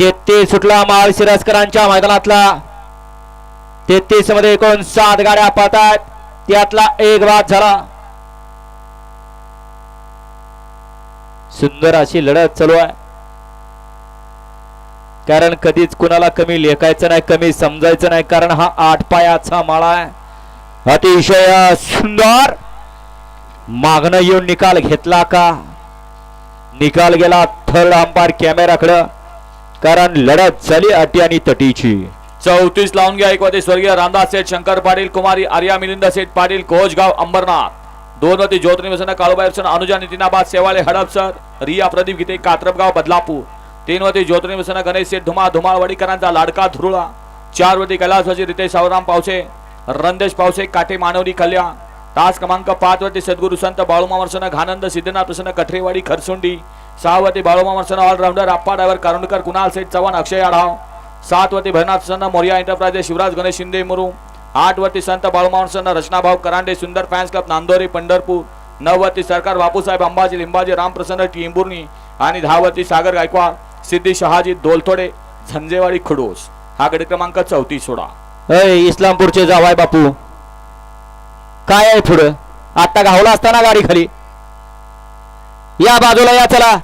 तेहतीस सुटला माळशिरसकरांच्या मैदानातला. तेहतीसमध्ये एकूण सात गाड्या पाहतात त्यातला एक बाद झाला. सुंदर अशी लढत चालू आहे. कारण कधीच कुणाला कमी लेखायचं नाही कमी समजायचं नाही कारण हा आठ पायाचा माळा आहे. अतिशय सुंदर. मागणं येऊन निकाल घेतला का? निकाल गेला थर्ड अंपायर कॅमेराकडं. कारण लढत झाली अटी आणि तटीची. चौतीस लावून घ्या एक वती स्वर्गीय रामदास सेठ शंकर पाटील कुमारी आर्या मिलिंद सेठ पाटील कोचगाव अंबरनाथ. दोन वती ज्योतनी वसन काळूबाई अर्चन अनुजा नितीनाबाद सेवाले हडपसर रिया प्रदीप गीते कात्रपगाव बदलापूर. तीन वती ज्योतनी वसन गणेश सेठ धुमा धुमाळवाडीकरांचा लाडका धुरुळा. चार वती कैलासवासी रितेश सावराम पावसे रंदेश पावसे काटे मानवली कल्याण. तास क्रमांक पाच वरती सद्गुरु संत बाळूमामर्सन घानंद सिद्धनाथ प्रसन्न कठरेवाडी खरसुंडी. सहावरती बाळूमामर्सन ऑलराऊंडर आप्पा ड्रायव्हर कारुंडकर कुणाल सेठ चव्हाण अक्षय आढाव. सातवरती भैरनाथ प्रसन्न मोरिया एंटरप्राइजेस शिवराज गणेश शिंदे मुरुम आठवरती संत बाळूमामर्सन रचनाभाऊ करांडे सुंदर फॅन्स क्लब नांदोरी पंढरपूर. नऊवरती सरकार बापूसाहेब अंबाजी लिंबाजी रामप्रसन्न टिंबुर्णी आणि दहावरती सागर गायकवाड सिद्धी शहाजी दोलथोडे झंजेवाडी खडोस. हा गट क्रमांक चौतीस सोडा. इस्लामपूरचे जावाय बापू. काय आहे पुढं? आता घावला असताना गाडी खाली. या बाजूला या चला.